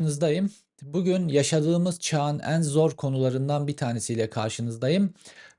karşınızdayım. Bugün yaşadığımız çağın en zor konularından bir tanesiyle karşınızdayım.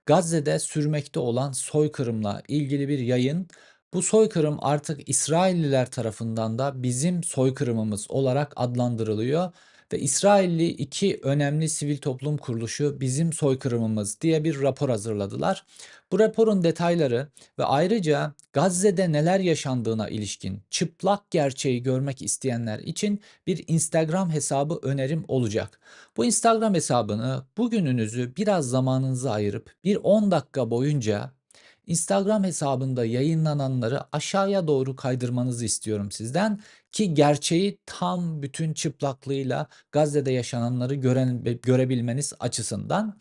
Gazze'de sürmekte olan soykırımla ilgili bir yayın. Bu soykırım artık İsrailliler tarafından da bizim soykırımımız olarak adlandırılıyor ve İsrailli iki önemli sivil toplum kuruluşu bizim soykırımımız diye bir rapor hazırladılar. Bu raporun detayları ve ayrıca Gazze'de neler yaşandığına ilişkin çıplak gerçeği görmek isteyenler için bir Instagram hesabı önerim olacak. Bu Instagram hesabını bugününüzü biraz zamanınızı ayırıp bir 10 dakika boyunca Instagram hesabında yayınlananları aşağıya doğru kaydırmanızı istiyorum sizden ki gerçeği tam bütün çıplaklığıyla Gazze'de yaşananları gören, görebilmeniz açısından.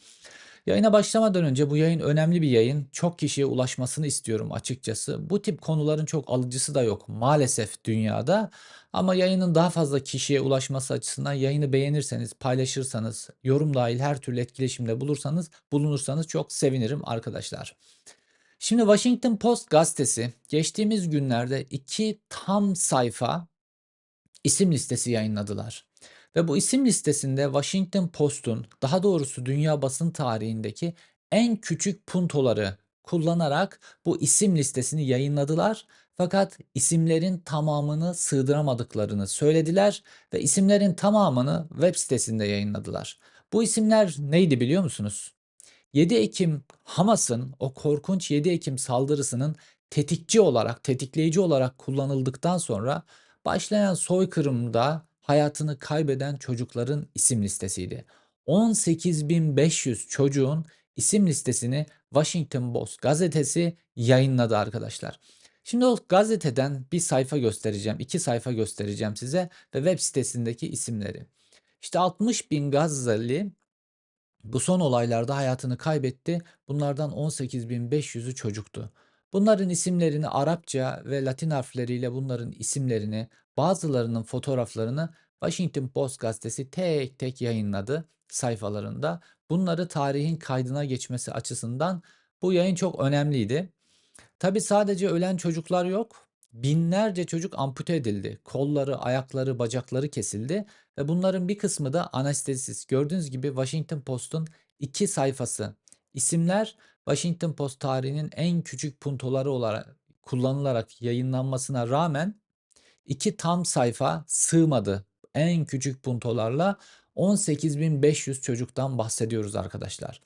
Yayına başlamadan önce bu yayın önemli bir yayın. Çok kişiye ulaşmasını istiyorum açıkçası. Bu tip konuların çok alıcısı da yok maalesef dünyada. Ama yayının daha fazla kişiye ulaşması açısından yayını beğenirseniz, paylaşırsanız, yorum dahil her türlü etkileşimde bulursanız, bulunursanız çok sevinirim arkadaşlar. Şimdi Washington Post gazetesi geçtiğimiz günlerde iki tam sayfa isim listesi yayınladılar. Ve bu isim listesinde Washington Post'un daha doğrusu dünya basın tarihindeki en küçük puntoları kullanarak bu isim listesini yayınladılar. Fakat isimlerin tamamını sığdıramadıklarını söylediler ve isimlerin tamamını web sitesinde yayınladılar. Bu isimler neydi biliyor musunuz? 7 Ekim Hamas'ın o korkunç 7 Ekim saldırısının tetikçi olarak, tetikleyici olarak kullanıldıktan sonra başlayan soykırımda hayatını kaybeden çocukların isim listesiydi. 18.500 çocuğun isim listesini Washington Post gazetesi yayınladı arkadaşlar. Şimdi o gazeteden bir sayfa göstereceğim, iki sayfa göstereceğim size ve web sitesindeki isimleri. İşte 60 bin Gazze'li bu son olaylarda hayatını kaybetti. Bunlardan 18.500'ü çocuktu. Bunların isimlerini Arapça ve Latin harfleriyle bunların isimlerini, bazılarının fotoğraflarını Washington Post gazetesi tek tek yayınladı sayfalarında. Bunları tarihin kaydına geçmesi açısından bu yayın çok önemliydi. Tabi sadece ölen çocuklar yok. Binlerce çocuk ampute edildi. Kolları, ayakları, bacakları kesildi ve bunların bir kısmı da anestezisiz. Gördüğünüz gibi Washington Post'un iki sayfası. İsimler Washington Post tarihinin en küçük puntoları olarak kullanılarak yayınlanmasına rağmen iki tam sayfa sığmadı. En küçük puntolarla 18.500 çocuktan bahsediyoruz arkadaşlar.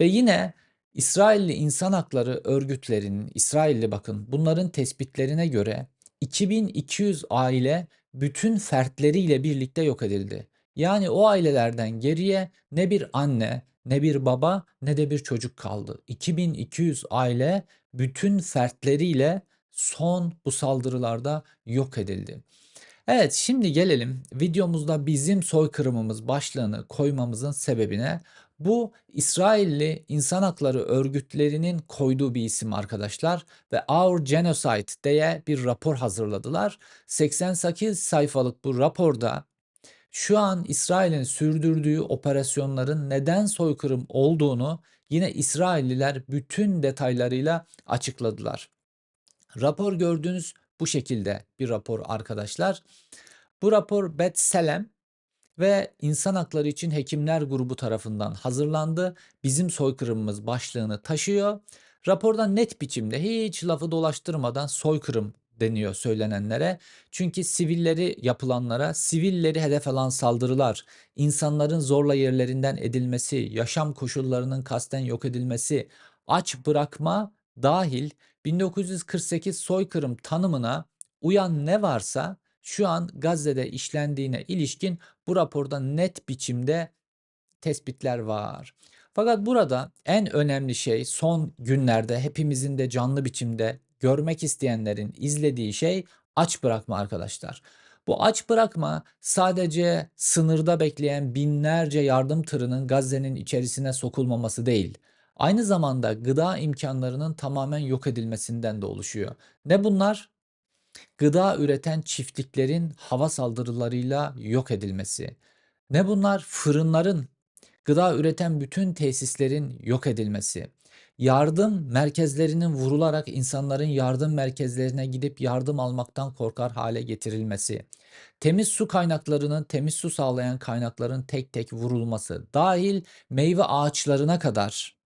Ve yine İsrailli insan hakları örgütlerinin, İsrailli bakın bunların tespitlerine göre 2200 aile bütün fertleriyle birlikte yok edildi. Yani o ailelerden geriye ne bir anne, ne bir baba, ne de bir çocuk kaldı. 2200 aile bütün fertleriyle son bu saldırılarda yok edildi. Evet şimdi gelelim videomuzda bizim soykırımımız başlığını koymamızın sebebine. Bu İsrailli insan hakları örgütlerinin koyduğu bir isim arkadaşlar ve Our Genocide diye bir rapor hazırladılar. 88 sayfalık bu raporda şu an İsrail'in sürdürdüğü operasyonların neden soykırım olduğunu yine İsrailliler bütün detaylarıyla açıkladılar. Rapor gördüğünüz bu şekilde bir rapor arkadaşlar. Bu rapor Bet Selem ve İnsan Hakları için Hekimler Grubu tarafından hazırlandı. Bizim soykırımımız başlığını taşıyor. Raporda net biçimde hiç lafı dolaştırmadan soykırım deniyor söylenenlere. Çünkü sivilleri yapılanlara, sivilleri hedef alan saldırılar, insanların zorla yerlerinden edilmesi, yaşam koşullarının kasten yok edilmesi, aç bırakma dahil 1948 soykırım tanımına uyan ne varsa şu an Gazze'de işlendiğine ilişkin bu raporda net biçimde tespitler var. Fakat burada en önemli şey son günlerde hepimizin de canlı biçimde görmek isteyenlerin izlediği şey aç bırakma arkadaşlar. Bu aç bırakma sadece sınırda bekleyen binlerce yardım tırının Gazze'nin içerisine sokulmaması değil. Aynı zamanda gıda imkanlarının tamamen yok edilmesinden de oluşuyor. Ne bunlar? Gıda üreten çiftliklerin hava saldırılarıyla yok edilmesi. Ne bunlar? Fırınların, gıda üreten bütün tesislerin yok edilmesi. yardım merkezlerinin vurularak insanların yardım merkezlerine gidip yardım almaktan korkar hale getirilmesi, temiz su kaynaklarının, temiz su sağlayan kaynakların tek tek vurulması, dahil meyve ağaçlarına kadar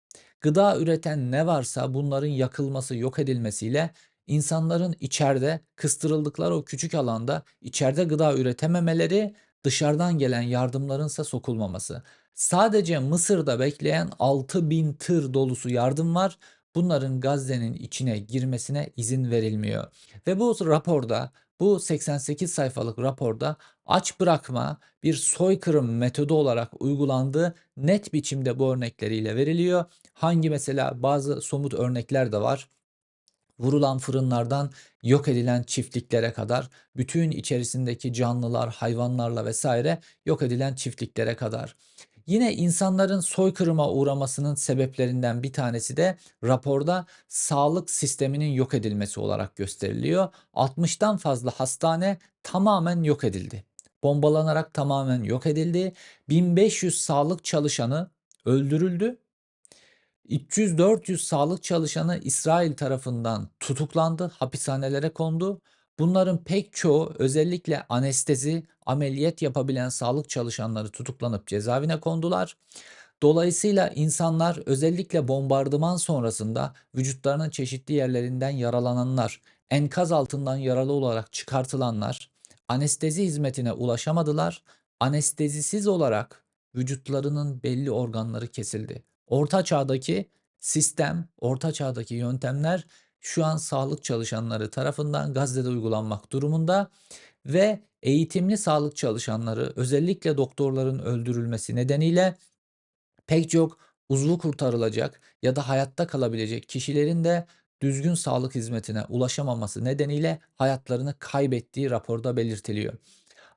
gıda üreten ne varsa bunların yakılması, yok edilmesiyle insanların içeride kıstırıldıkları o küçük alanda içeride gıda üretememeleri, dışarıdan gelen yardımlarınsa sokulmaması. Sadece Mısır'da bekleyen 6000 tır dolusu yardım var. Bunların Gazze'nin içine girmesine izin verilmiyor. Ve bu raporda, bu 88 sayfalık raporda aç bırakma bir soykırım metodu olarak uygulandığı net biçimde bu örnekleriyle veriliyor. Hangi mesela bazı somut örnekler de var vurulan fırınlardan yok edilen çiftliklere kadar bütün içerisindeki canlılar, hayvanlarla vesaire yok edilen çiftliklere kadar. Yine insanların soykırıma uğramasının sebeplerinden bir tanesi de raporda sağlık sisteminin yok edilmesi olarak gösteriliyor. 60'tan fazla hastane tamamen yok edildi. Bombalanarak tamamen yok edildi. 1500 sağlık çalışanı öldürüldü 300-400 sağlık çalışanı İsrail tarafından tutuklandı, hapishanelere kondu. Bunların pek çoğu özellikle anestezi, ameliyat yapabilen sağlık çalışanları tutuklanıp cezaevine kondular. Dolayısıyla insanlar özellikle bombardıman sonrasında vücutlarının çeşitli yerlerinden yaralananlar, enkaz altından yaralı olarak çıkartılanlar anestezi hizmetine ulaşamadılar. Anestezisiz olarak vücutlarının belli organları kesildi. Orta çağdaki sistem, orta çağdaki yöntemler şu an sağlık çalışanları tarafından Gazze'de uygulanmak durumunda ve eğitimli sağlık çalışanları özellikle doktorların öldürülmesi nedeniyle pek çok uzvu kurtarılacak ya da hayatta kalabilecek kişilerin de düzgün sağlık hizmetine ulaşamaması nedeniyle hayatlarını kaybettiği raporda belirtiliyor.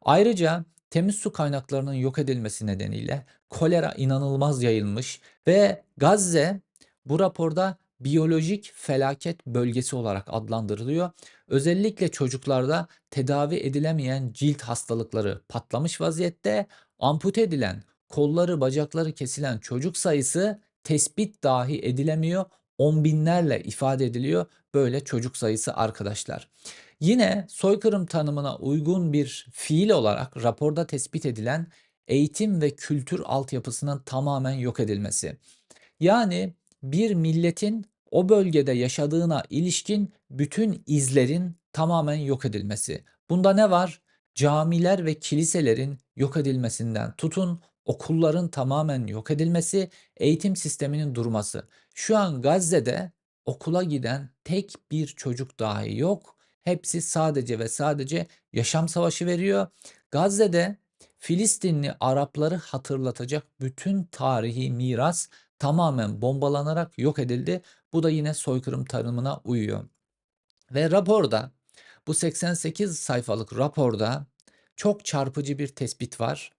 Ayrıca temiz su kaynaklarının yok edilmesi nedeniyle kolera inanılmaz yayılmış ve Gazze bu raporda biyolojik felaket bölgesi olarak adlandırılıyor. Özellikle çocuklarda tedavi edilemeyen cilt hastalıkları patlamış vaziyette, ampute edilen, kolları bacakları kesilen çocuk sayısı tespit dahi edilemiyor. On binlerle ifade ediliyor böyle çocuk sayısı arkadaşlar. Yine soykırım tanımına uygun bir fiil olarak raporda tespit edilen eğitim ve kültür altyapısının tamamen yok edilmesi. Yani bir milletin o bölgede yaşadığına ilişkin bütün izlerin tamamen yok edilmesi. Bunda ne var? Camiler ve kiliselerin yok edilmesinden tutun okulların tamamen yok edilmesi, eğitim sisteminin durması. Şu an Gazze'de okula giden tek bir çocuk dahi yok. Hepsi sadece ve sadece yaşam savaşı veriyor. Gazze'de Filistinli Arapları hatırlatacak bütün tarihi miras tamamen bombalanarak yok edildi. Bu da yine soykırım tanımına uyuyor. Ve raporda bu 88 sayfalık raporda çok çarpıcı bir tespit var.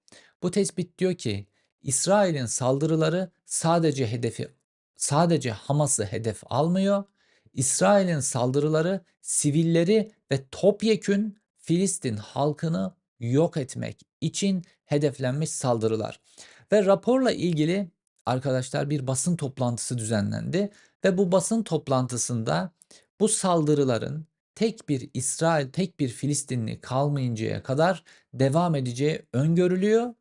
Bu tespit diyor ki İsrail'in saldırıları sadece hedefi sadece Hamas'ı hedef almıyor. İsrail'in saldırıları sivilleri ve topyekün Filistin halkını yok etmek için hedeflenmiş saldırılar. Ve raporla ilgili arkadaşlar bir basın toplantısı düzenlendi ve bu basın toplantısında bu saldırıların tek bir İsrail, tek bir Filistinli kalmayıncaya kadar devam edeceği öngörülüyor.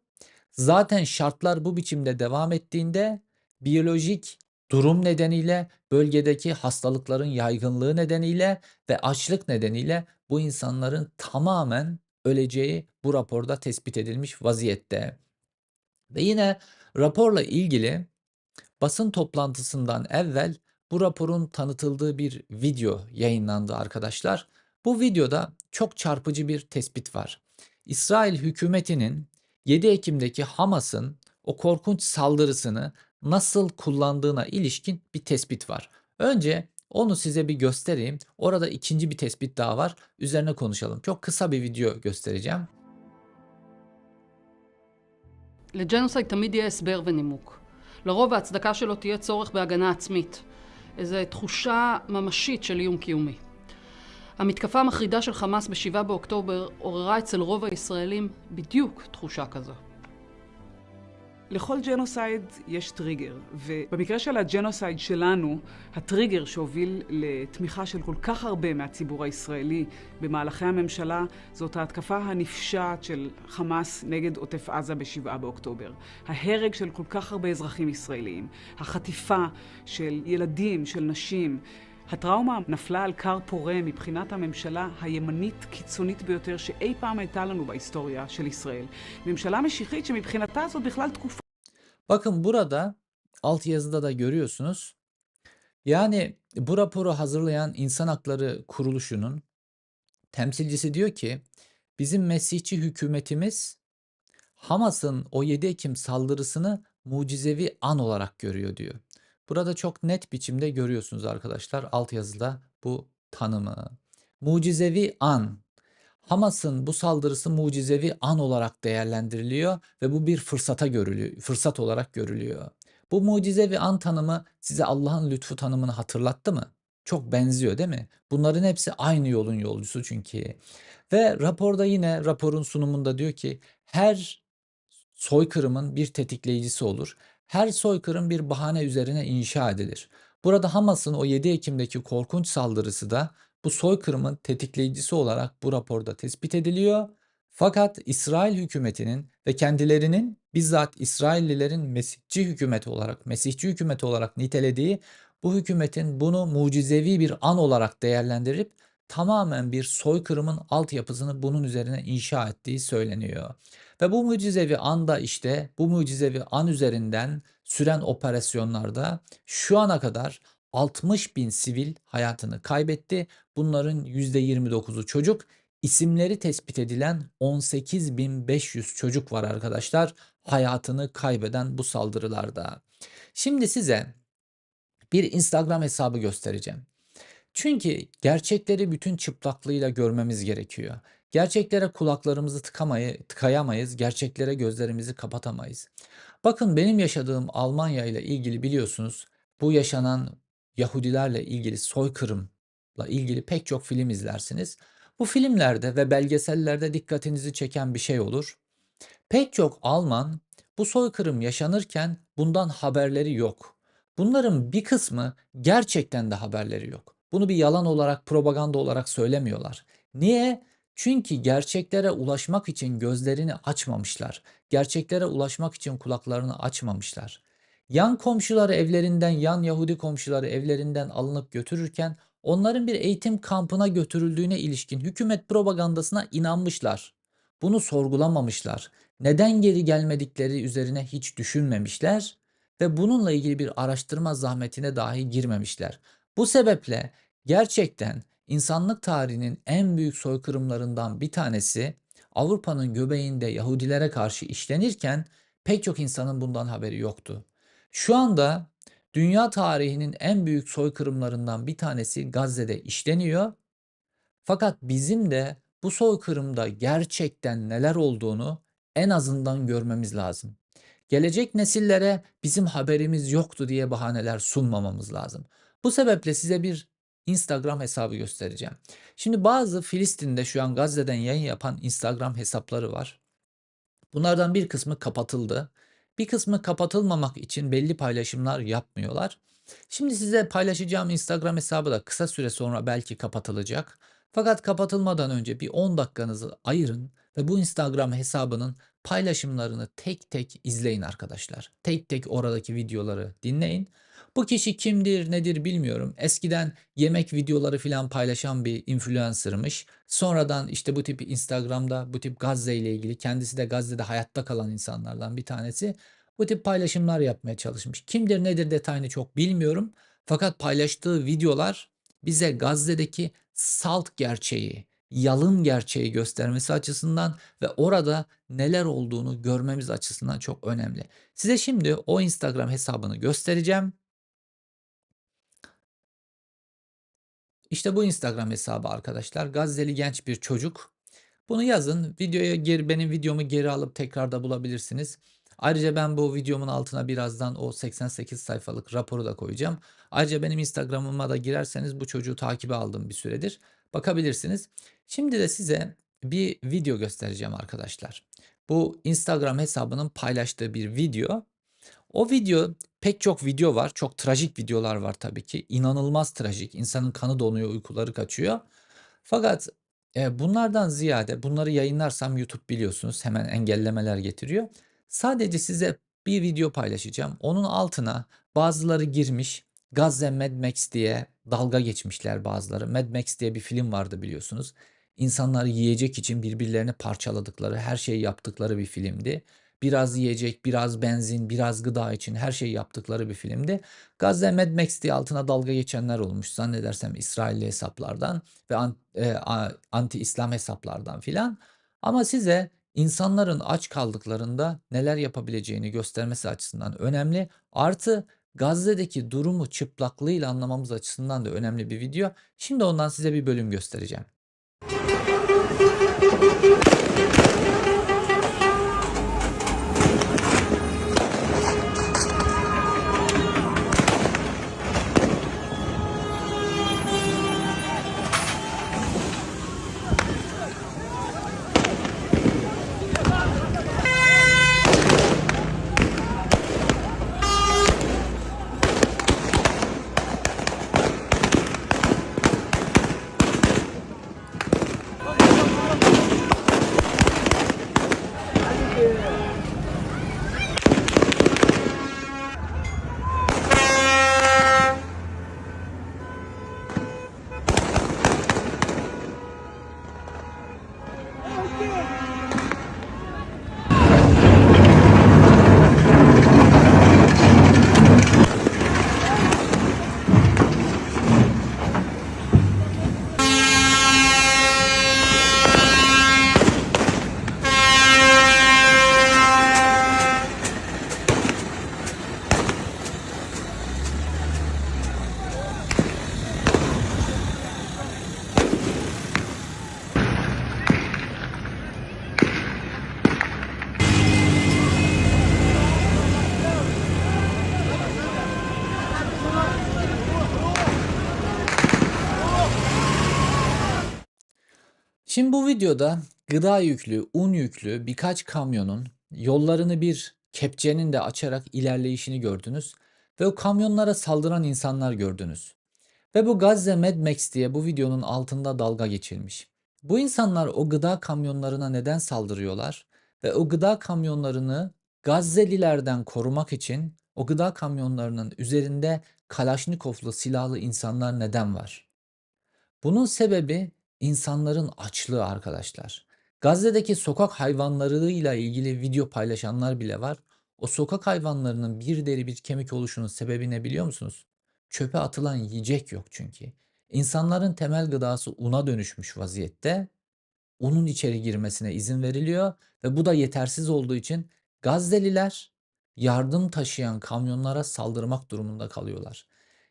Zaten şartlar bu biçimde devam ettiğinde biyolojik durum nedeniyle, bölgedeki hastalıkların yaygınlığı nedeniyle ve açlık nedeniyle bu insanların tamamen öleceği bu raporda tespit edilmiş vaziyette. Ve yine raporla ilgili basın toplantısından evvel bu raporun tanıtıldığı bir video yayınlandı arkadaşlar. Bu videoda çok çarpıcı bir tespit var. İsrail hükümetinin 7 Ekim'deki Hamas'ın o korkunç saldırısını nasıl kullandığına ilişkin bir tespit var. Önce onu size bir göstereyim. Orada ikinci bir tespit daha var. Üzerine konuşalım. Çok kısa bir video göstereceğim. לג'נוסייד תמיד יהיה הסבר ונימוק. לרוב ההצדקה שלו תהיה צורך בהגנה עצמית. איזו תחושה ממשית של איום קיומי. המתקפה המחרידה של חמאס ב-7 באוקטובר עוררה אצל רוב הישראלים בדיוק תחושה כזו. לכל ג'נוסייד יש טריגר, ובמקרה של הג'נוסייד שלנו, הטריגר שהוביל לתמיכה של כל כך הרבה מהציבור הישראלי במהלכי הממשלה, זאת ההתקפה הנפשעת של חמאס נגד עוטף עזה בשבעה באוקטובר. ההרג של כל כך הרבה אזרחים ישראלים, החטיפה של ילדים, של נשים, הטראומה נפלה על כר פורה מבחינת הממשלה הימנית קיצונית ביותר שאי פעם הייתה לנו בהיסטוריה של ישראל. ממשלה משיחית שמבחינתה זאת בכלל תקופה Bakın burada altyazıda da görüyorsunuz. Yani bu raporu hazırlayan İnsan Hakları Kuruluşu'nun temsilcisi diyor ki bizim Mesihçi hükümetimiz Hamas'ın o 7 Ekim saldırısını mucizevi an olarak görüyor diyor. Burada çok net biçimde görüyorsunuz arkadaşlar altyazıda bu tanımı. Mucizevi an. Hamas'ın bu saldırısı mucizevi an olarak değerlendiriliyor ve bu bir fırsata görülüyor, fırsat olarak görülüyor. Bu mucizevi an tanımı size Allah'ın lütfu tanımını hatırlattı mı? Çok benziyor değil mi? Bunların hepsi aynı yolun yolcusu çünkü. Ve raporda yine raporun sunumunda diyor ki her soykırımın bir tetikleyicisi olur. Her soykırım bir bahane üzerine inşa edilir. Burada Hamas'ın o 7 Ekim'deki korkunç saldırısı da bu soykırımın tetikleyicisi olarak bu raporda tespit ediliyor. Fakat İsrail hükümetinin ve kendilerinin bizzat İsraillilerin Mesihçi hükümeti olarak, Mesihçi hükümeti olarak nitelediği bu hükümetin bunu mucizevi bir an olarak değerlendirip tamamen bir soykırımın altyapısını bunun üzerine inşa ettiği söyleniyor. Ve bu mucizevi anda işte bu mucizevi an üzerinden süren operasyonlarda şu ana kadar 60 bin sivil hayatını kaybetti. Bunların %29'u çocuk. İsimleri tespit edilen 18.500 çocuk var arkadaşlar hayatını kaybeden bu saldırılarda. Şimdi size bir Instagram hesabı göstereceğim. Çünkü gerçekleri bütün çıplaklığıyla görmemiz gerekiyor. Gerçeklere kulaklarımızı tıkamayı, tıkayamayız, gerçeklere gözlerimizi kapatamayız. Bakın benim yaşadığım Almanya ile ilgili biliyorsunuz bu yaşanan Yahudilerle ilgili soykırımla ilgili pek çok film izlersiniz. Bu filmlerde ve belgesellerde dikkatinizi çeken bir şey olur. Pek çok Alman bu soykırım yaşanırken bundan haberleri yok. Bunların bir kısmı gerçekten de haberleri yok. Bunu bir yalan olarak, propaganda olarak söylemiyorlar. Niye? Çünkü gerçeklere ulaşmak için gözlerini açmamışlar. Gerçeklere ulaşmak için kulaklarını açmamışlar. Yan komşuları evlerinden, yan Yahudi komşuları evlerinden alınıp götürürken onların bir eğitim kampına götürüldüğüne ilişkin hükümet propagandasına inanmışlar. Bunu sorgulamamışlar. Neden geri gelmedikleri üzerine hiç düşünmemişler ve bununla ilgili bir araştırma zahmetine dahi girmemişler. Bu sebeple gerçekten insanlık tarihinin en büyük soykırımlarından bir tanesi Avrupa'nın göbeğinde Yahudilere karşı işlenirken pek çok insanın bundan haberi yoktu. Şu anda dünya tarihinin en büyük soykırımlarından bir tanesi Gazze'de işleniyor. Fakat bizim de bu soykırımda gerçekten neler olduğunu en azından görmemiz lazım. Gelecek nesillere bizim haberimiz yoktu diye bahaneler sunmamamız lazım. Bu sebeple size bir Instagram hesabı göstereceğim. Şimdi bazı Filistin'de şu an Gazze'den yayın yapan Instagram hesapları var. Bunlardan bir kısmı kapatıldı. Bir kısmı kapatılmamak için belli paylaşımlar yapmıyorlar. Şimdi size paylaşacağım Instagram hesabı da kısa süre sonra belki kapatılacak. Fakat kapatılmadan önce bir 10 dakikanızı ayırın ve bu Instagram hesabının paylaşımlarını tek tek izleyin arkadaşlar. Tek tek oradaki videoları dinleyin. Bu kişi kimdir, nedir bilmiyorum. Eskiden yemek videoları falan paylaşan bir influencer'mış. Sonradan işte bu tip Instagram'da bu tip Gazze ile ilgili kendisi de Gazze'de hayatta kalan insanlardan bir tanesi. Bu tip paylaşımlar yapmaya çalışmış. Kimdir, nedir detayını çok bilmiyorum. Fakat paylaştığı videolar bize Gazze'deki salt gerçeği, yalın gerçeği göstermesi açısından ve orada neler olduğunu görmemiz açısından çok önemli. Size şimdi o Instagram hesabını göstereceğim. İşte bu Instagram hesabı arkadaşlar. Gazze'li genç bir çocuk. Bunu yazın. Videoya geri, benim videomu geri alıp tekrar da bulabilirsiniz. Ayrıca ben bu videomun altına birazdan o 88 sayfalık raporu da koyacağım. Ayrıca benim Instagram'ıma da girerseniz bu çocuğu takibe aldım bir süredir. Bakabilirsiniz. Şimdi de size bir video göstereceğim arkadaşlar. Bu Instagram hesabının paylaştığı bir video. O video pek çok video var. Çok trajik videolar var tabii ki. İnanılmaz trajik. İnsanın kanı donuyor, uykuları kaçıyor. Fakat e, bunlardan ziyade bunları yayınlarsam YouTube biliyorsunuz hemen engellemeler getiriyor. Sadece size bir video paylaşacağım. Onun altına bazıları girmiş. Gazze Mad Max diye dalga geçmişler bazıları. Mad Max diye bir film vardı biliyorsunuz. İnsanları yiyecek için birbirlerini parçaladıkları, her şeyi yaptıkları bir filmdi. Biraz yiyecek, biraz benzin, biraz gıda için her şeyi yaptıkları bir filmdi. Gazze Mad Max diye altına dalga geçenler olmuş. Zannedersem İsrailli hesaplardan ve e, anti-İslam hesaplardan filan. Ama size insanların aç kaldıklarında neler yapabileceğini göstermesi açısından önemli. Artı Gazze'deki durumu çıplaklığıyla anlamamız açısından da önemli bir video. Şimdi ondan size bir bölüm göstereceğim. Şimdi bu videoda gıda yüklü, un yüklü birkaç kamyonun yollarını bir kepçenin de açarak ilerleyişini gördünüz ve o kamyonlara saldıran insanlar gördünüz. Ve bu Gazze Mad Max diye bu videonun altında dalga geçilmiş. Bu insanlar o gıda kamyonlarına neden saldırıyorlar ve o gıda kamyonlarını Gazze'lilerden korumak için o gıda kamyonlarının üzerinde Kalaşnikovlu silahlı insanlar neden var? Bunun sebebi insanların açlığı arkadaşlar. Gazze'deki sokak hayvanlarıyla ilgili video paylaşanlar bile var. O sokak hayvanlarının bir deri bir kemik oluşunun sebebi ne biliyor musunuz? Çöpe atılan yiyecek yok çünkü. İnsanların temel gıdası una dönüşmüş vaziyette. Unun içeri girmesine izin veriliyor ve bu da yetersiz olduğu için Gazze'liler yardım taşıyan kamyonlara saldırmak durumunda kalıyorlar.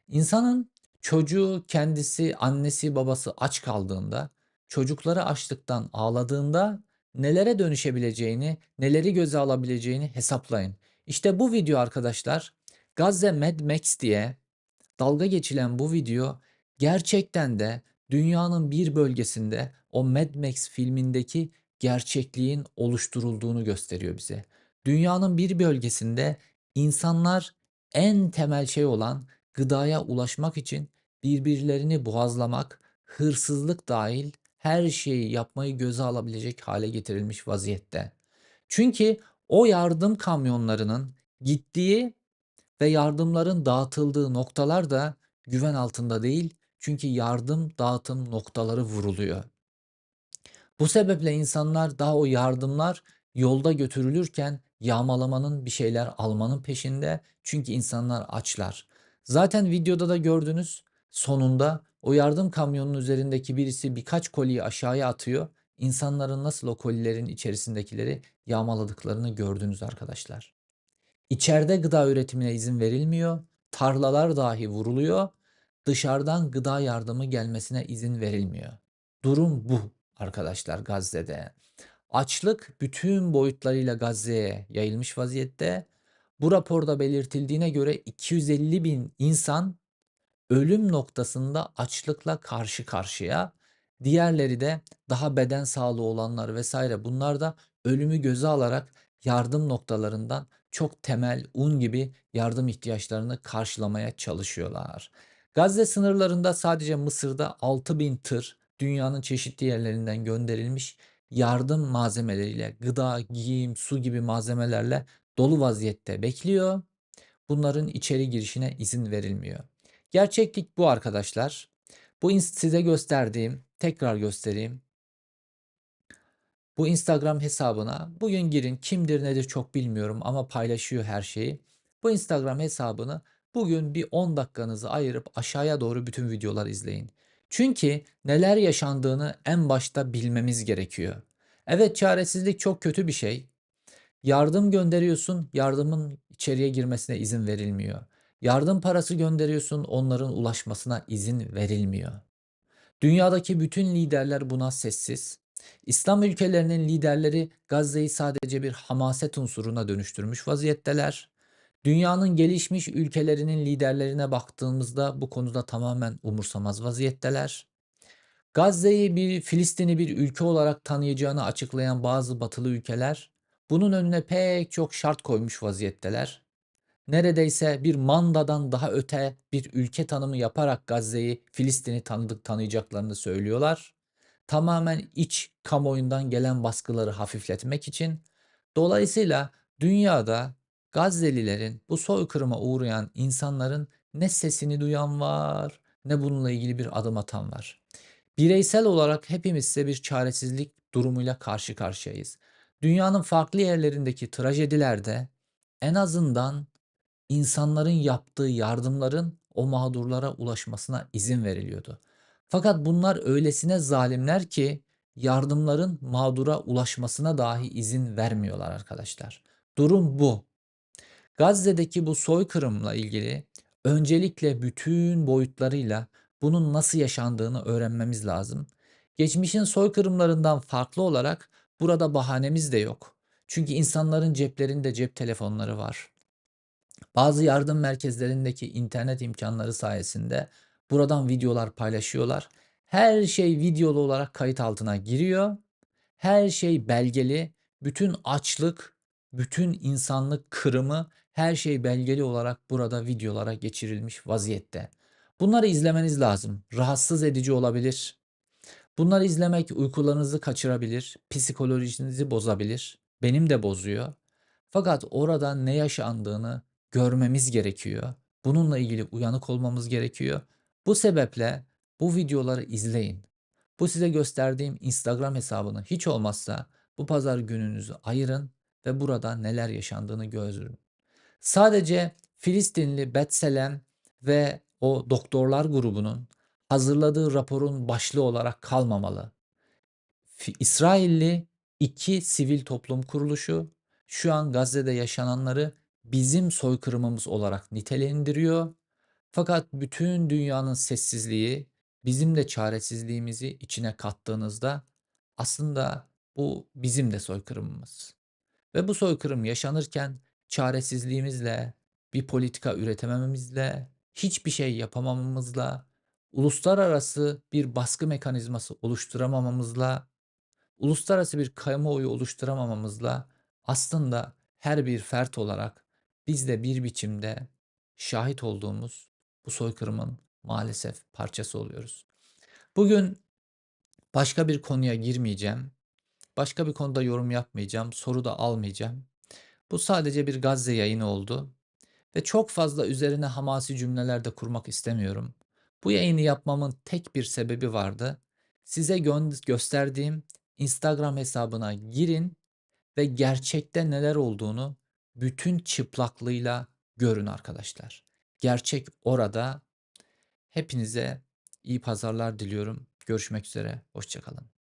İnsanın çocuğu kendisi, annesi, babası aç kaldığında, çocukları açlıktan ağladığında nelere dönüşebileceğini, neleri göze alabileceğini hesaplayın. İşte bu video arkadaşlar Gazze Mad Max diye dalga geçilen bu video gerçekten de dünyanın bir bölgesinde o Mad Max filmindeki gerçekliğin oluşturulduğunu gösteriyor bize. Dünyanın bir bölgesinde insanlar en temel şey olan gıdaya ulaşmak için birbirlerini boğazlamak, hırsızlık dahil her şeyi yapmayı göze alabilecek hale getirilmiş vaziyette. Çünkü o yardım kamyonlarının gittiği ve yardımların dağıtıldığı noktalar da güven altında değil. Çünkü yardım dağıtım noktaları vuruluyor. Bu sebeple insanlar daha o yardımlar yolda götürülürken yağmalamanın bir şeyler almanın peşinde. Çünkü insanlar açlar. Zaten videoda da gördünüz sonunda o yardım kamyonunun üzerindeki birisi birkaç koliyi aşağıya atıyor. İnsanların nasıl o kolilerin içerisindekileri yağmaladıklarını gördünüz arkadaşlar. İçeride gıda üretimine izin verilmiyor. Tarlalar dahi vuruluyor. Dışarıdan gıda yardımı gelmesine izin verilmiyor. Durum bu arkadaşlar Gazze'de. Açlık bütün boyutlarıyla Gazze'ye yayılmış vaziyette. Bu raporda belirtildiğine göre 250 bin insan ölüm noktasında açlıkla karşı karşıya. Diğerleri de daha beden sağlığı olanlar vesaire bunlar da ölümü göze alarak yardım noktalarından çok temel un gibi yardım ihtiyaçlarını karşılamaya çalışıyorlar. Gazze sınırlarında sadece Mısır'da 6000 tır dünyanın çeşitli yerlerinden gönderilmiş yardım malzemeleriyle, gıda, giyim, su gibi malzemelerle dolu vaziyette bekliyor. Bunların içeri girişine izin verilmiyor. Gerçeklik bu arkadaşlar. Bu size gösterdiğim, tekrar göstereyim. Bu Instagram hesabına bugün girin kimdir nedir çok bilmiyorum ama paylaşıyor her şeyi. Bu Instagram hesabını bugün bir 10 dakikanızı ayırıp aşağıya doğru bütün videolar izleyin. Çünkü neler yaşandığını en başta bilmemiz gerekiyor. Evet çaresizlik çok kötü bir şey. Yardım gönderiyorsun, yardımın içeriye girmesine izin verilmiyor. Yardım parası gönderiyorsun, onların ulaşmasına izin verilmiyor. Dünyadaki bütün liderler buna sessiz. İslam ülkelerinin liderleri Gazze'yi sadece bir hamaset unsuruna dönüştürmüş vaziyetteler. Dünyanın gelişmiş ülkelerinin liderlerine baktığımızda bu konuda tamamen umursamaz vaziyetteler. Gazze'yi bir Filistin'i bir ülke olarak tanıyacağını açıklayan bazı batılı ülkeler bunun önüne pek çok şart koymuş vaziyetteler. Neredeyse bir mandadan daha öte bir ülke tanımı yaparak Gazze'yi, Filistin'i tanıdık tanıyacaklarını söylüyorlar. Tamamen iç kamuoyundan gelen baskıları hafifletmek için. Dolayısıyla dünyada Gazze'lilerin bu soykırıma uğrayan insanların ne sesini duyan var ne bununla ilgili bir adım atan var. Bireysel olarak hepimiz ise bir çaresizlik durumuyla karşı karşıyayız. Dünyanın farklı yerlerindeki trajedilerde en azından insanların yaptığı yardımların o mağdurlara ulaşmasına izin veriliyordu. Fakat bunlar öylesine zalimler ki yardımların mağdura ulaşmasına dahi izin vermiyorlar arkadaşlar. Durum bu. Gazze'deki bu soykırımla ilgili öncelikle bütün boyutlarıyla bunun nasıl yaşandığını öğrenmemiz lazım. Geçmişin soykırımlarından farklı olarak burada bahanemiz de yok. Çünkü insanların ceplerinde cep telefonları var. Bazı yardım merkezlerindeki internet imkanları sayesinde buradan videolar paylaşıyorlar. Her şey videolu olarak kayıt altına giriyor. Her şey belgeli. Bütün açlık, bütün insanlık kırımı her şey belgeli olarak burada videolara geçirilmiş vaziyette. Bunları izlemeniz lazım. Rahatsız edici olabilir. Bunları izlemek uykularınızı kaçırabilir, psikolojinizi bozabilir. Benim de bozuyor. Fakat orada ne yaşandığını görmemiz gerekiyor. Bununla ilgili uyanık olmamız gerekiyor. Bu sebeple bu videoları izleyin. Bu size gösterdiğim Instagram hesabını hiç olmazsa bu pazar gününüzü ayırın ve burada neler yaşandığını gözürün. Sadece Filistinli Betselem ve o doktorlar grubunun hazırladığı raporun başlığı olarak kalmamalı. İsrailli iki sivil toplum kuruluşu şu an Gazze'de yaşananları bizim soykırımımız olarak nitelendiriyor. Fakat bütün dünyanın sessizliği bizim de çaresizliğimizi içine kattığınızda aslında bu bizim de soykırımımız. Ve bu soykırım yaşanırken çaresizliğimizle, bir politika üretemememizle, hiçbir şey yapamamamızla, uluslararası bir baskı mekanizması oluşturamamamızla, uluslararası bir kamuoyu oluşturamamamızla aslında her bir fert olarak biz de bir biçimde şahit olduğumuz bu soykırımın maalesef parçası oluyoruz. Bugün başka bir konuya girmeyeceğim. Başka bir konuda yorum yapmayacağım. Soru da almayacağım. Bu sadece bir Gazze yayını oldu. Ve çok fazla üzerine hamasi cümleler de kurmak istemiyorum. Bu yayını yapmamın tek bir sebebi vardı. Size gö- gösterdiğim Instagram hesabına girin ve gerçekte neler olduğunu bütün çıplaklığıyla görün arkadaşlar. Gerçek orada. Hepinize iyi pazarlar diliyorum. Görüşmek üzere. Hoşçakalın.